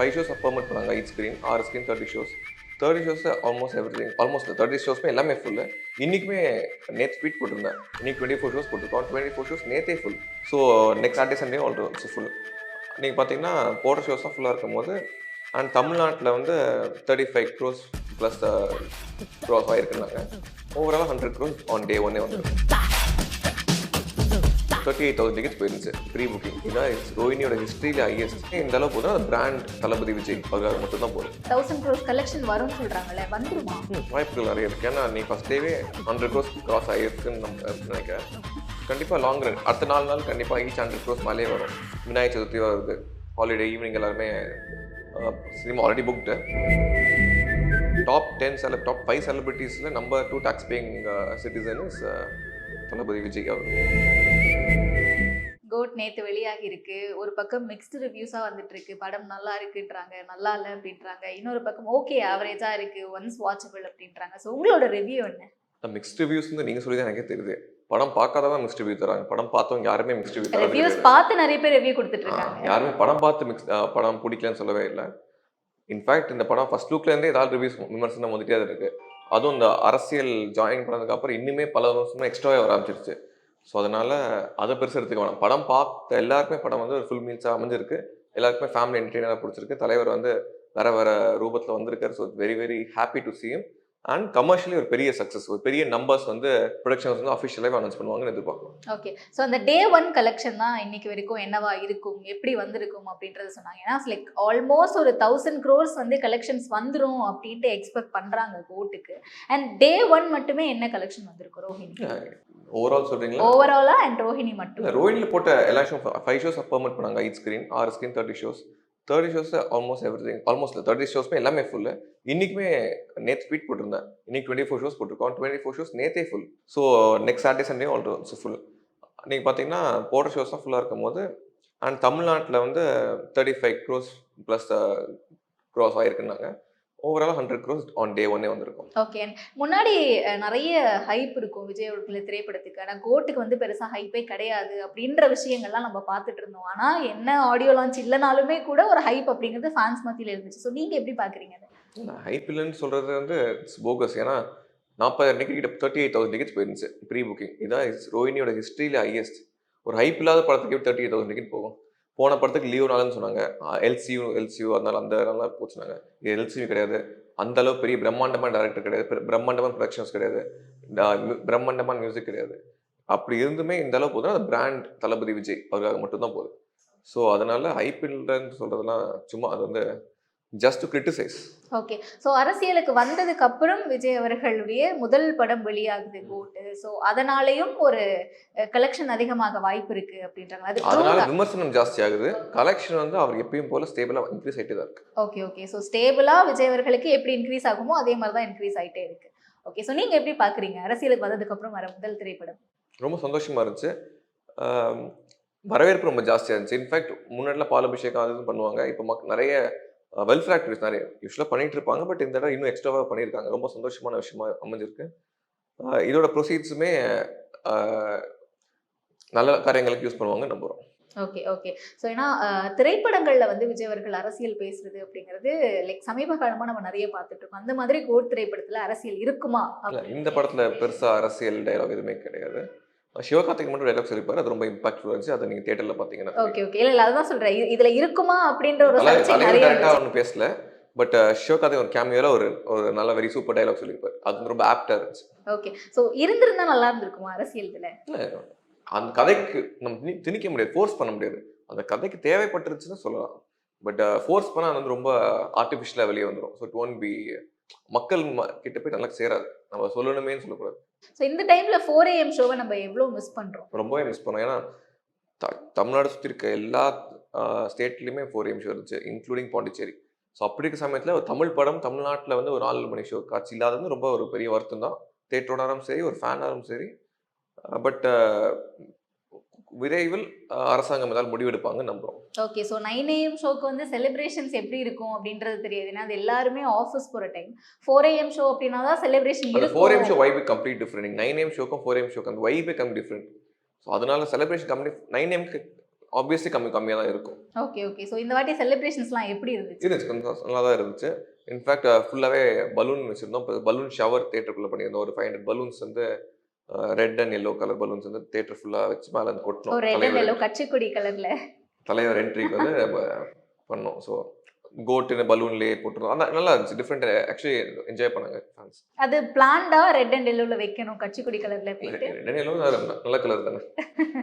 Five shows permit பண்ணாங்க each screen ஆறு screen thirty shows thirty shows almost everything almost thirty ஷோஸ்மே எல்லாமே full இன்றைக்குமே நேற்று ஸ்பீட் போட்டிருந்தேன். இன்னைக்கு டுவெண்ட்டி ஃபோர் ஷோஸ் போட்டிருக்கோம். டுவெண்ட்டி ஃபோர் ஷோஸ் நேற்றே full so next Saturday Sunday also full நீங்கள் பார்த்தீங்கன்னா போடுற ஷோஸ் தான் ஃபுல்லாக இருக்கும் போது அண்ட் தமிழ்நாட்டில் வந்து thirty five crores plus crores ஆகிருக்குனாங்க overall hundred crores on day ஒன்னே வந்து தேர்ட்டி எயிட் தௌசண்ட் டிக்கெட்ஸ் போயிருந்துச்சு ப்ரீ புக்கிங் இதான் ரோஹினியோட ஹிஸ்ட்ரியில் ஹையஸ்ட் இந்த அளவு போதும் அது பிராண்ட் தளபதி விஜய் அவருக்காக மட்டும் தான் போதும் தௌசண்ட் க்ரோஸ் கலெக்ஷன் வரும்னு சொல்றாங்கல்ல வந்துருமா? வாய்ப்புகள் நிறைய இருக்கு. ஏன்னா நீ ஃபர்ஸ்ட் டேவே ஹண்ட்ரட் க்ரோஸ் கிராஸ் ஆகிருக்குன்னு நம்ம நினைக்கிறேன். கண்டிப்பாக லாங் ரன் அடுத்த நாலு நாள் கண்டிப்பாக ஈச் ஹண்ட்ரட் க்ரோஸ் மேலே வரும். விநாயகர் சதுர்த்தி வருது. ஹாலிடே ஈவினிங் எல்லாருமே cinema already booked top ten செல top five செலிபிரிட்டிஸில் number two tax paying citizen is Thalapathy Vijay our GOAT நேத்து வெளியாகி இருக்கு ஒரு பக்கம் மிக்ஸ்டு ரிவ்யூஸா வந்துட்டு இருக்கு படம் நல்லா இருக்குன்றாங்க. நல்லா இல்ல அப்படின்றாங்க. இன்னொரு பக்கம் ஓகே ஆவரேஜா இருக்கு. ஒன்ஸ் வாட்சபிள் அப்படின்றாங்க. ஸோ உங்களோட ரிவ்யூ என்ன? மிக்ஸ்ட் ரிவ்யூஸ் நீங்கள் சொல்லி தான் எனக்கே தெரியுது. படம் பார்க்காதவங்க மிக்ஸ்ட் ரிவ்யூ தராங்க. படம் பார்த்தவங்க யாருமே மிக்ஸ்ட் ரிவ்யூ ரிவ்யூஸ் தராங்க பார்த்து நிறைய பேர் ரிவ்யூ கொடுத்துட்டு இருக்காங்க யாருமே படம் பார்த்து மிக்ஸ் படம் பிடிக்கலன்னு சொல்லவே இல்லை. இன்ஃபேக்ட் இந்த படம் ஃபர்ஸ்ட் லுக்லேருந்தே ஏதாவது ரிவ்யூஸ் விமர்சனம் வந்துட்டே தான் இருக்கு. அதுவும் இந்த அரசியல் ஜாயின் பண்ணதுக்கு அப்புறம் இன்னுமே பல வருஷமா எக்ஸ்ட்ராவே வர ஆரம்பிச்சிருச்சு. ஸோ அதனால அதை பெருசு எடுத்துக்க வேணாம். படம் பார்த்த எல்லாருக்குமே படம் வந்து ஒரு ஃபுல் மீல்ஸாக அமைஞ்சிருக்கு. எல்லாருக்குமே ஃபேமிலி என்டர்டெய்னராக பிடிச்சிருக்கு. தலைவர் வந்து வேற வேற ரூபத்தில் வந்திருக்காரு. So very very happy to him. And commercially ஒரு பெரிய சக்ஸஸ் ஒரு பெரிய நம்பர்ஸ் வந்து ப்ரொடக்ஷன்ஸ் வந்து அஃபிஷியலாகவே அனௌன்ஸ் பண்ணுவாங்கன்னு எதிர்பார்க்கலாம் ஓகே ஸோ அந்த டே ஒன் கலெக்ஷன் தான் இன்னைக்கு வரைக்கும் என்னவா இருக்கும் எப்படி வந்திருக்கும் அப்படின்றத சொன்னாங்க. ஏன்னா லைக் ஆல்மோஸ்ட் ஒரு தௌசண்ட் க்ரோர்ஸ் வந்து கலெக்ஷன்ஸ் வந்துரும் அப்படின்ட்டு எக்ஸ்பெக்ட் பண்றாங்க கோட்டுக்கு அண்ட் டே ஒன் மட்டுமே என்ன கலெக்ஷன் வந்திருக்கும் ஓவரால் சொல்றீங்களா? ஓவராலா அண்ட் ரோஹிணி மட்டும். இல்ல, ரோஹினியில் போட்ட எல்லா ஷோ ஃபைவ் ஷோஸ் பெர்மிட் பண்ணாங்க. ஈச் ஸ்க்ரீன் ஆறு screen thirty shows thirty shows almost everything almost thirty ஷோஸ்மே எல்லாமே ஃபுல்லு இன்றைக்குமே நேற்று ஸ்பீட் போட்டிருந்தேன். இன்னைக்கு டுவெண்ட்டி ஃபோர் ஷோஸ் போட்டிருக்கோம் டுவெண்ட்டி ஃபோர் ஷோஸ் நேற்றே full so next Saturday Sunday also full நீங்கள் பார்த்தீங்கன்னா போடுற ஷோஸ் தான் ஃபுல்லாக இருக்கும் போது அண்ட் தமிழ்நாட்டில் வந்து thirty five crores plus crores ஆகிருக்குனாங்க overall hundred crores on day ஒன்னே வந்திருக்கும். ஓகே முன்னாடி நிறைய ஹைப் இருக்கும் விஜய் அவர்கள் திரைப்படத்துக்கு. ஆனா கோட்டுக்கு வந்து பெருசா ஹைப்பே கிடையாது அப்படின்ற விஷயங்கள்லாம் நம்ம பார்த்துட்டு இருந்தோம். ஆனா என்ன ஆடியோ லான்ச் இல்லைனாலுமே கூட ஒரு ஹைப் அப்படிங்கிறது ஃபேன்ஸ் மத்தியில இருந்துச்சு. ஸோ நீங்க எப்படி பாக்குறீங்க அதை? ஹைப் இல்லைன்னு சொல்கிறது வந்து இட்ஸ் போகஸ் ஏன்னா நாற்பதாயிரம் டிக்கெட் கிட்ட தேர்ட்டி எயிட் தௌசண்ட் டிக்கெட்ஸ் போயிருந்துச்சு ப்ரீ புக்கிங் இதான் ரோஹினியோட ஹிஸ்ட்ரியில் ஹையஸ்ட் ஒரு ஹைப் இல்லாத படத்துக்கு தேர்ட்டி எயிட் தௌசண்ட் டிக்கெட் போகும். போன படத்துக்கு லீவ் நாள்னு சொன்னாங்க. எல்சியூ எல்சியூ அதனால அந்த நல்லா போச்சுனாங்க. இது எல்சியூ கிடையாது. அந்த அளவு பெரிய பிரம்மாண்டமான டேரக்டர் கிடையாது. பிரம்மாண்டமான ப்ரொடக்ஷன்ஸ் கிடையாது. பிரம்மாண்டமான மியூசிக் கிடையாது. அப்படி இருந்துமே இந்த அளவு போதுன்னா அது பிராண்ட் தளபதி விஜய் அவருக்காக மட்டும்தான் போகுது ஸோ அதனால ஐபிஎல்ன்னு சொல்றதுலாம் சும்மா அது வந்து just to criticize okay so அரசியலுக்கு வந்ததுக்கு அப்புறம் விஜய் அவர்களுடைய முதல் படம் வெளியாகுது கோட்டு. ஸோ அதனாலேயும் ஒரு கலெக்ஷன் அதிகமாக வாய்ப்பு இருக்கு அப்படின்றாங்க. அது அதனால விமர்சனம் ஜாஸ்தி ஆகுது. கலெக்ஷன் வந்து அவர் எப்பயும் போல ஸ்டேபிளா இன்க்ரீஸ் ஆயிட்டே தான் இருக்கு. ஓகே ஓகே ஸோ ஸ்டேபிளா விஜய் அவர்களுக்கு எப்படி இன்க்ரீஸ் ஆகுமோ அதே மாதிரி தான் இன்க்ரீஸ் ஆயிட்டே இருக்கு. ஓகே ஸோ நீங்க எப்படி பாக்குறீங்க? அரசியலுக்கு வந்ததுக்கு அப்புறம் வர முதல் திரைப்படம். ரொம்ப சந்தோஷமா இருந்துச்சு. வரவேற்பு ரொம்ப ஜாஸ்தியா இருந்துச்சு. இன்ஃபேக்ட் முன்னாடிலாம் பால் அபிஷேகம் அது பண்ணுவாங்க. இப்போ நிறைய வெல்ஃபேர் ஆக்டிவிட்டிஸ் நிறைய யூஸ்வலாக பண்ணிட்டு இருப்பாங்க பட் இந்த தடவை இன்னும் எக்ஸ்ட்ராவாக பண்ணியிருக்காங்க. ரொம்ப சந்தோஷமான விஷயமா அமைஞ்சிருக்கு. இதோட ப்ரொசீட்ஸுமே நல்ல காரியங்களுக்கு யூஸ் பண்ணுவாங்க நம்புறோம். ஓகே ஓகே ஸோ ஏன்னா திரைப்படங்கள்ல வந்து விஜய் அவர்கள் அரசியல் பேசுறது அப்படிங்கிறது லைக் சமீப காலமா நம்ம நிறைய பார்த்துட்டு இருக்கோம் அந்த மாதிரி கோட் திரைப்படத்துல அரசியல் இருக்குமா? இந்த படத்துல பெருசா அரசியல் டயலாக் எதுவுமே கிடையாது. சிவகார்த்திக் மட்டும் டைலாக் சொல்லிப்பாரு. அது ரொம்ப இம்பாக்ட்ஃபுல்லாக இருந்துச்சு. அதை நீங்க தியேட்டர்ல பாத்தீங்கன்னா ஓகே ஓகே இல்ல சொல்றேன். இது- இதுல இருக்குமா அப்படின்ற ஒரு தலை- சர்ச்சை தலைவர் நிறைய டேரக்டா இருந்துச்சு. ஒன்றும் பேசல. பட் சிவகார்த்திக் ஒரு கேமியோல ஒரு ஒரு நல்ல வெரி சூப்பர் டைலாக் சொல்லியிருப்பாரு அது ரொம்ப ஆப்டா இருந்துச்சு. ஓகே ஸோ இருந்திருந்தா நல்லா இருந்திருக்குமா அரசியல் இதுல இல்ல, அந்த கதைக்கு நம்ம திணி- திணிக்க முடியாது. ஃபோர்ஸ் பண்ண முடியாது. அந்த கதைக்கு தேவைப்பட்டுருச்சுன்னு சொல்லலாம். பட் ஃபோர்ஸ் பண்ணா அது வந்து ரொம்ப ஆர்டிஃபிஷியலாக வெளியே வந்துடும் ஸோ இட் பி மக்கள் கிட்ட போய் நல்லா சேராது. நம்ம சொல்லணுமேன்னு சொல்லக்கூடாது. ஸோ இந்த டைம்ல ஃபோர் ஏஎம் ஷோவை நம்ம எவ்வளவு மிஸ் பண்றோம்? ரொம்பவே மிஸ் பண்ணோம் ஏன்னா தமிழ்நாடு சுற்றி இருக்க எல்லா ஸ்டேட்லேயுமே ஃபோர் எம் ஷோ இருந்துச்சு இன்க்ளூடிங் பாண்டிச்சேரி. ஸோ அப்படி இருக்க சமயத்தில் ஒரு தமிழ் படம் தமிழ்நாட்டில் வந்து ஒரு நாலு மணி ஷோ காட்சி இல்லாதது ரொம்ப ஒரு பெரிய வருத்தம் தான். தேட்டரோனாலும் சரி ஒரு ஃபேனாலும் சரி. பட் விரைவில் அரசாங்கம் ஏதாவது முடிவெடுப்பாங்கன்னு நம்புகிறோம் ஓகே ஸோ நைன் ஏஎம் ஷோக்கு வந்து செலிப்ரேஷன்ஸ் எப்படி இருக்கும் அப்படின்றது தெரியாது. ஏன்னா அது எல்லாருமே ஆஃபீஸ் போகிற டைம் ஃபோர் ஏஎம் ஷோ அப்படின்னா தான் செலிப்ரேஷன் அந்த ஃபோர் எம் ஷோ இருக்கும் வைபே கம்ப்ளீட் டிஃப்ரெண்ட் நைன் எம் ஷோக்கும் ஃபோர் எம் ஷோக்கும் அந்த வைபே கம் டிஃப்ரெண்ட் ஸோ அதனால செலிப்ரேஷன் கம்ப்ளீட் நைன் எம்க்கு ஆப்வியஸ்லி கம்மி கம்மியாக தான் இருக்கும். ஓகே ஓகே ஸோ இந்த வாட்டி செலிப்ரேஷன்ஸ்லாம் எப்படி இருந்துச்சு? இருந்துச்சு. கொஞ்சம் நல்லா தான் இருந்துச்சு. இன்ஃபேக்ட் ஃபுல்லாகவே பலூன் வச்சுருந்தோம். இப்போ பலூன் ஷவர் தேட்டருக்குள்ளே பண்ணியிருந்தோம். ஒரு ஃபைவ் ஹண்ட்ரட் பலூன்ஸ் வந்து red and yellow colour balloons வந்து தேட்டர் ஃபுல்லாக வச்சு மேலே கொட்டணும் ரெட் அண்ட் எல்லோ கச்சிக்குடி கலர்ல தலைவர் என்ட்ரிக்கு வந்து பண்ணோம். ஸோ கோட்டுன்னு பலூன்லேயே போட்டுருந்தோம். அந்த நல்லா இருந்துச்சு. டிஃப்ரெண்ட் ஆக்சுவலி என்ஜாய் பண்ணாங்க ஃபேன்ஸ் அது பிளான்டா ரெட் அண்ட் எல்லோல வைக்கணும் கச்சிக்குடி கலர்ல போயிட்டு. ரெண்டு நல்ல கலர் தானே.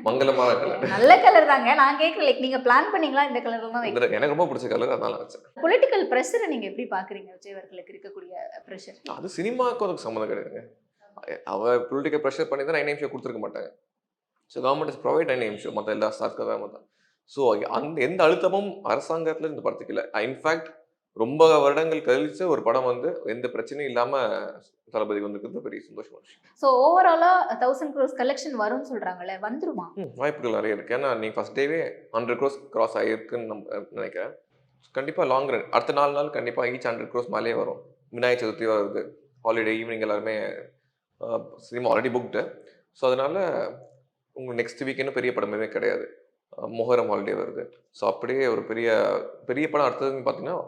மங்களமான கலர் நல்ல கலர் தாங்க. நான் கேட்கல லைக் நீங்க பிளான் பண்ணீங்களா இந்த கலர்ல தான் வைக்கணும்? எனக்கு ரொம்ப பிடிச்ச கலர் அதனால வச்சேன். பொலிட்டிக்கல் ப்ரெஷரை நீங்க எப்படி பாக்குறீங்க விஜய் அவர்களுக்கு இருக்கக்கூடிய ப்ரெஷர் அது சினிமாவுக்கும் அதுக்கு சம்மந்தம் கிடையாதுங்க. அவ பொலிட்டிக்கல் ப்ரெஷர் பண்ணி தான் நைன் நிமிஷம் கொடுத்துருக்க மாட்டாங்க. So government is provide nine நிமிஷம் மற்ற எல்லா ஸ்டார்க்கு தான் தான் ஸோ அந்த எந்த அழுத்தமும் அரசாங்கத்தில் இந்த படத்துக்கு இல்லை. இன்ஃபேக்ட் ரொம்ப வருடங்கள் கழிச்சு ஒரு படம் வந்து எந்த பிரச்சனையும் இல்லாம தளபதி வந்திருக்கிறது பெரிய சந்தோஷமான விஷயம். ஸோ ஓவராலா தௌசண்ட் க்ரோஸ் கலெக்ஷன் வரும்னு சொல்றாங்கல்ல வந்துருமா? வாய்ப்புகள் நிறைய இருக்கு. ஏன்னா நீ ஃபர்ஸ்ட் டேவே ஹண்ட்ரட் க்ரோஸ் கிராஸ் ஆகிருக்குன்னு நம்ம நினைக்கிறேன். கண்டிப்பா லாங் ரன் அடுத்த நாலு நாள் கண்டிப்பா ஈச் ஹண்ட்ரட் க்ரோஸ் மேலே வரும். விநாயகர் சதுர்த்தி வருது. ஹாலிடே ஈவினிங் எல்லாருமே சினிமா ஆல்ரெடி புக்டு ஸோ அதனால உங்களுக்கு நெக்ஸ்ட் வீக்கெண்டும் பெரிய படமே கிடையாது. மொஹரம் ஹாலிடே வருது. ஸோ அப்படியே ஒரு பெரிய பெரிய படம் அடுத்ததுன்னு பார்த்தீங்கன்னா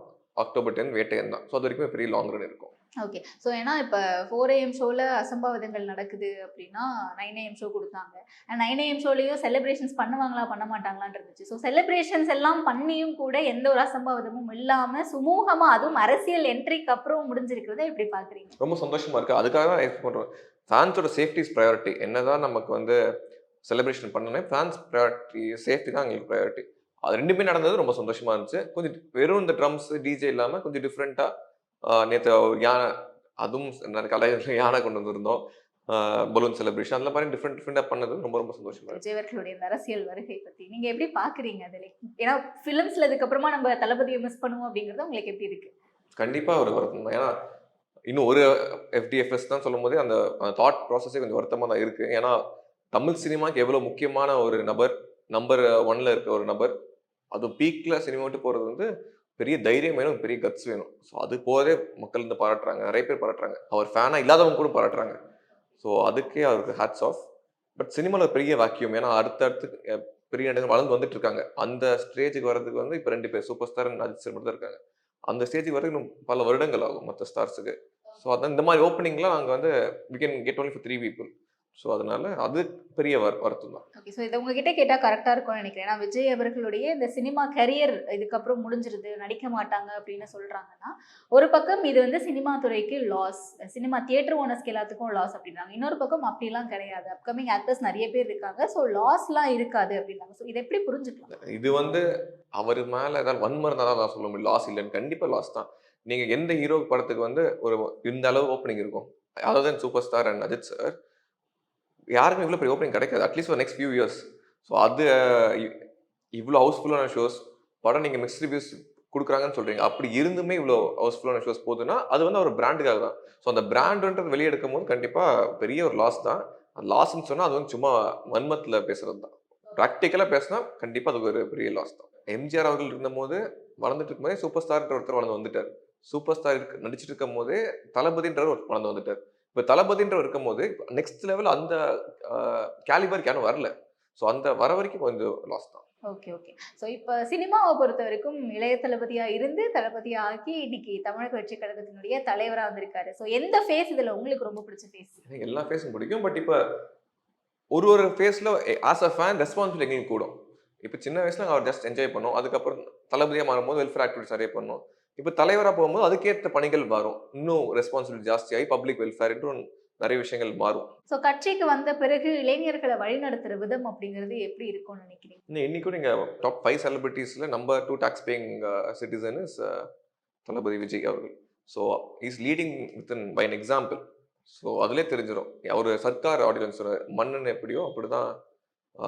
அக்டோபர் டென் வேட்டையன் தான். ஸோ அது வரைக்கும் பெரிய லாங் ரன் இருக்கும். ஓகே ஸோ ஏன்னா இப்போ ஃபோர் ஏஎம் ஷோவில் அசம்பாவிதங்கள் நடக்குது அப்படின்னா நைன் ஏஎம் ஷோ கொடுத்தாங்க. அண்ட் நைன் ஏஎம் ஷோலையும் செலிப்ரேஷன்ஸ் பண்ணுவாங்களா பண்ண மாட்டாங்களான்னு இருந்துச்சு. ஸோ செலிப்ரேஷன்ஸ் எல்லாம் பண்ணியும் கூட எந்த ஒரு அசம்பாவிதமும் இல்லாமல் சுமூகமாக அதுவும் அரசியல் என்ட்ரிக்கு அப்புறம் முடிஞ்சிருக்கிறத எப்படி பார்க்குறீங்க ரொம்ப சந்தோஷமா இருக்கு. அதுக்காக தான் பண்றோம் ஃபேன்ஸோட சேஃப்டி இஸ் ப்ரையாரிட்டி என்னதான் நமக்கு வந்து செலிப்ரேஷன் பண்ணணும் ஃபேன்ஸ் ப்ரையாரிட்டி சேஃப்டி தான் எங்களுக்கு ப்ரையாரிட்டி அது ரெண்டுமே நடந்தது ரொம்ப சந்தோஷமா இருந்துச்சு. கொஞ்சம் வெறும் இந்த ட்ரம்ஸ் டிஜே இல்லாம கொஞ்சம் டிஃப்ரெண்டா நேற்று யானை அதுவும் நிறைய கலைஞர்கள் யானை கொண்டு வந்திருந்தோம். பலூன் செலிப்ரேஷன் அந்த மாதிரி டிஃப்ரெண்ட் டிஃப்ரெண்டாக பண்ணது. ரொம்ப ரொம்ப சந்தோஷமா இருக்கு. விஜய் அவர்களுடைய இந்த அரசியல் வருகை பற்றி நீங்கள் எப்படி பார்க்குறீங்க அது லைக் ஏன்னா ஃபிலிம்ஸில் இதுக்கப்புறமா நம்ம தளபதியை மிஸ் பண்ணுவோம் அப்படிங்கிறது உங்களுக்கு எப்படி இருக்கு? கண்டிப்பா ஒரு வருத்தம் தான். ஏன்னா இன்னும் ஒரு எஃப்டிஎஃப்எஸ் தான் சொல்லும் போதே அந்த தாட் ப்ராசஸே கொஞ்சம் வருத்தமாக தான் இருக்கு. ஏன்னா தமிழ் சினிமாக்கு எவ்வளோ முக்கியமான ஒரு நபர் நம்பர் ஒன்ல இருக்க ஒரு நபர் அது பீக்கில் சினிமா விட்டு போகிறது வந்து பெரிய தைரியம் வேணும் பெரிய கட்ஸ் வேணும். ஸோ அது போதே மக்கள் வந்து பாராட்டுறாங்க நிறைய பேர் பாராட்டுறாங்க. அவர் ஃபேனாக இல்லாதவங்க கூட பாராட்டுறாங்க. ஸோ அதுக்கே அவருக்கு ஹேட்ஸ் ஆஃப் பட் சினிமாவில் பெரிய வாக்கியம் ஏன்னா அடுத்தடுத்து பெரிய நடிகர் வளர்ந்து வந்துட்டு இருக்காங்க. அந்த ஸ்டேஜுக்கு வர்றதுக்கு வந்து இப்போ ரெண்டு பேர் சூப்பர் ஸ்டார் அஜித் சார் மட்டும் தான் இருக்காங்க. அந்த ஸ்டேஜுக்கு வரதுக்கு இன்னும் பல வருடங்கள் ஆகும் மற்ற ஸ்டார்ஸுக்கு ஸோ அதான் இந்த மாதிரி ஓப்பனிங்லாம் நாங்கள் வந்து we can get only for three people so அதனால அது பெரிய வர் வருத்தம் தான். ஓகே ஸோ இதை உங்ககிட்ட கேட்டால் கரெக்டாக இருக்கும்னு நினைக்கிறேன். ஏன்னா விஜய் அவர்களுடைய இந்த சினிமா கரியர் இதுக்கப்புறம் முடிஞ்சிருது நடிக்க மாட்டாங்க அப்படின்னு சொல்கிறாங்கன்னா ஒரு பக்கம் இது வந்து சினிமா துறைக்கு லாஸ் சினிமா தியேட்டர் ஓனர்ஸ்க்கு எல்லாத்துக்கும் லாஸ் அப்படின்றாங்க. இன்னொரு பக்கம் அப்படிலாம் கிடையாது. அப்கமிங் ஆக்டர்ஸ் நிறைய பேர் இருக்காங்க. ஸோ லாஸ்லாம் இருக்காது அப்படின்னாங்க ஸோ இதை எப்படி புரிஞ்சுக்கலாம்? இது வந்து அவர் மேலே ஏதாவது வன்மரம் தான் நான் சொல்ல முடியும். லாஸ் இல்லைன்னு கண்டிப்பாக லாஸ் தான். நீங்கள் எந்த ஹீரோ படத்துக்கு வந்து ஒரு இந்த அளவு ஓப்பனிங் இருக்கும்? அதாவது super star and Ajith sir யாருக்கும் இவ்வளோ பெரிய ஓப்பனிங் கிடைக்காது. அட்லீஸ்ட் ஒரு நெக்ஸ்ட் ஃபியூ இயர்ஸ் ஸோ அது இவ்வளோ ஹவுஸ்ஃபுல்லான ஷோஸ் படம் நீங்கள் மிக்ஸ் ரிவ்யூஸ் கொடுக்குறாங்கன்னு சொல்கிறீங்க அப்படி இருந்துமே இவ்வளோ ஹவுஸ்ஃபுல்லான ஷோஸ் போகுதுன்னா அது வந்து அவர் பிராண்டுக்காக தான். ஸோ அந்த பிராண்டுன்றது வெளியே எடுக்கும் போது கண்டிப்பாக பெரிய ஒரு லாஸ் தான். அந்த லாஸ்ன்னு சொன்னால் அது வந்து சும்மா வன்மத்தில் பேசுகிறது தான். ப்ராக்டிக்கலாக பேசினா கண்டிப்பாக அது ஒரு பெரிய லாஸ் தான். எம்ஜிஆர் அவர்கள் இருந்தபோது வளர்ந்துட்டு இருக்கும்போதே சூப்பர் ஸ்டார்ன்ற ஒருத்தர் வளர்ந்து வந்துட்டார். சூப்பர் ஸ்டார் இருக்கு நடிச்சிட்டு இருக்கும் போதே தளபதின்றவர் ஒரு வளர்ந்து வந்துட்டார். இப்போ தளபதின்றவர் இருக்கும் போது நெக்ஸ்ட் லெவல் அந்த கேலிபருக்கு யாரும் வரல. ஸோ அந்த வர வரைக்கும் கொஞ்சம் லாஸ் தான். ஓகே ஓகே ஸோ இப்போ சினிமாவை பொறுத்த வரைக்கும் இளைய தளபதியாக இருந்து தளபதியா ஆக்கி இன்னைக்கு தமிழக வெற்றி கழகத்தினுடைய தலைவராக வந்திருக்காரு. ஸோ எந்த ஃபேஸ் இதில் உங்களுக்கு ரொம்ப பிடிச்ச ஃபேஸ் எல்லா ஃபேஸும் பிடிக்கும். பட் இப்போ ஒரு ஒரு ஃபேஸில் ஆஸ் அ ஃபேன் ரெஸ்பான்சிபிலிட்டி எங்களுக்கு கூடும். இப்போ சின்ன வயசுல அவர் ஜஸ்ட் என்ஜாய் பண்ணோம். அதுக்கப்புறம் தளபதியாக மாறும்போது வெல்ஃபேர் ஆக்டிவிட்டிஸ் நிறைய பண்ணோம். இப்போ தலைவராக போகும்போது அதுக்கேற்ற பணிகள் மாறும். இன்னும் ரெஸ்பான்சிபிலிட்டி ஜாஸ்தியாகி பப்ளிக் வெல்ஃபேர் என்றும் நிறைய விஷயங்கள் மாறும். ஸோ கட்சிக்கு வந்த பிறகு இளைஞர்களை வழிநடத்துற விதம் அப்படிங்கிறது எப்படி இருக்கும்னு நினைக்கிறீங்க? இன்னும் இன்னைக்கும் நீங்கள் top five செலிபிரிட்டிஸில் number two tax paying citizen is Thalapathy Vijay அவர்கள். So is leading with by an example so அதிலே தெரிஞ்சிடும் அவர் சர்க்கார் ஆடியன்ஸ் மன்னன் எப்படியோ அப்படிதான்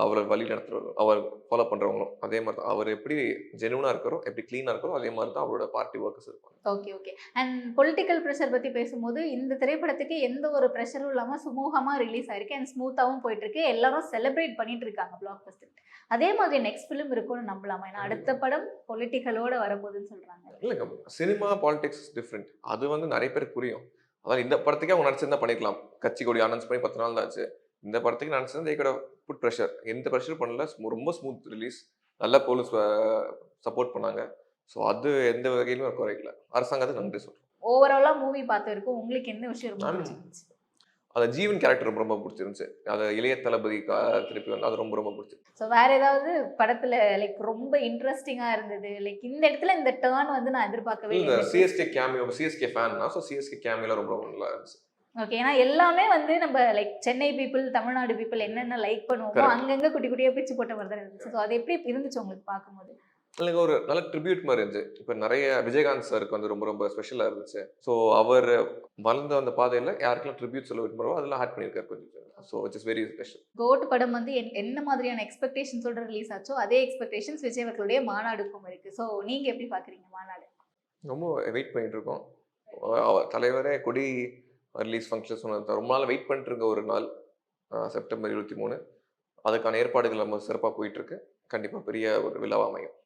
அவரை வழி நடத்துறவங்க அவர் ஃபாலோ பண்றவங்களும் அதே மாதிரி தான் அவர் எப்படி ஜெனுவனா இருக்கிறோ எப்படி க்ளீனா இருக்கிறோ அதே மாதிரி தான் அவரோட பார்ட்டி ஒர்க்கர்ஸ் இருப்பாங்க. Okay okay and political pressure பற்றி பேசும்போது இந்த திரைப்படத்துக்கு எந்த ஒரு ப்ரெஷரும் இல்லாமல் சுமூகமாக ரிலீஸ் ஆயிருக்கு அண்ட் ஸ்மூத்தாகவும் போயிட்டு இருக்கு எல்லாரும் செலிப்ரேட் பண்ணிட்டு இருக்காங்க பிளாக் பஸ்டர் அதே மாதிரி நெக்ஸ்ட் ஃபிலிம் இருக்கும்னு நம்பலாமா? ஏன்னா அடுத்த படம் பொலிட்டிக்கலோட வரப்போகுதுன்னு சொல்றாங்க. இல்லைங்க சினிமா பாலிடிக்ஸ் டிஃப்ரெண்ட் அது வந்து நிறைய பேருக்கு புரியும். அதான் இந்த படத்துக்கே அவங்க நடிச்சிருந்தா பண்ணிக்கலாம் கட்சி கொடி அனௌன்ஸ் பண்ணி பத்து நாள் தான் ஆச்சு. இந்த படத்துக்கு நினச்சிருந்தா கூட புட் ப்ரெஷர் எந்த ப்ரெஷர் பண்ணல. ரொம்ப ஸ்மூத் ரிலீஸ் நல்ல போலீஸ் சப்போர்ட் பண்ணாங்க. ஸோ அது எந்த வகையிலும் குறைக்கல. அரசாங்கத்துக்கு நன்றி சொல்றேன். ஓவராலா மூவி பார்த்த வரைக்கும் உங்களுக்கு எந்த விஷயம் ரொம்ப நான் அந்த ஜீவன் கேரக்டர் ரொம்ப ரொம்ப பிடிச்சிருந்துச்சு. அது இளைய தளபதி திருப்பி வந்து அது ரொம்ப ரொம்ப பிடிச்சிருந்துச்சு. ஸோ வேற ஏதாவது படத்துல லைக் ரொம்ப இன்ட்ரெஸ்டிங்கா இருந்தது? லைக் இந்த இடத்துல இந்த டேர்ன் வந்து நான் எதிர்பார்க்கவே இல்லை சிஎஸ்கே கேமியோ சிஎஸ்கே ஃபேன்னா ஸோ சிஎஸ்கே கேமியோல ரொம்ப ரொம்ப நல்லா இருந்துச்சு. ஓகே ஏன்னா எல்லாமே வந்து நம்ம like Chennai people Tamil Nadu people என்னென்ன லைக் பண்ணுவோமோ. அங்கங்க குட்டி குட்டியா பிரிச்சு போட்ட மாதிரி தான் இருந்துச்சு. ஸோ அது எப்படி இருந்துச்சு உங்களுக்கு பார்க்கும்போது? எனக்கு ஒரு நல்ல ட்ரிபியூட் மாதிரி இருந்துச்சு. இப்போ நிறைய விஜயகாந்த் சாருக்கு வந்து ரொம்ப ரொம்ப ஸ்பெஷலாக இருந்துச்சு. ஸோ அவர் வளர்ந்த அந்த பாதையில் யாருக்கெல்லாம் ட்ரிபியூட் சொல்ல விரும்புகிறோம் அதெல்லாம் ஆட் பண்ணியிருக்காரு கொஞ்சம் so it's is very special GOAT படம் வந்து என்- என்ன மாதிரியான எக்ஸ்பெக்டேஷன்ஸோட ரிலீஸ் ஆச்சோ அதே எக்ஸ்பெக்டேஷன்ஸ் விஜய் அவர்களுடைய மாநாடுக்கும் இருக்கு. ஸோ நீங்க எப்படி பாக்குறீங்க மாநாடு? ரொம்ப வெயிட் பண்ணிட்டு இருக்கோம். தலைவரே கொடி ரிலீஸ் ஃபங்க்ஷன் சொன்னது ரொம்ப நாள் வெயிட் பண்ணிட்டு இருக்க ஒரு நாள் செப்டம்பர் இருபத்தி மூணு. அதுக்கான ஏற்பாடுகள் நம்ம சிறப்பாக போயிட்டுருக்கு. கண்டிப்பாக பெரிய ஒரு விழாவா அமையும்.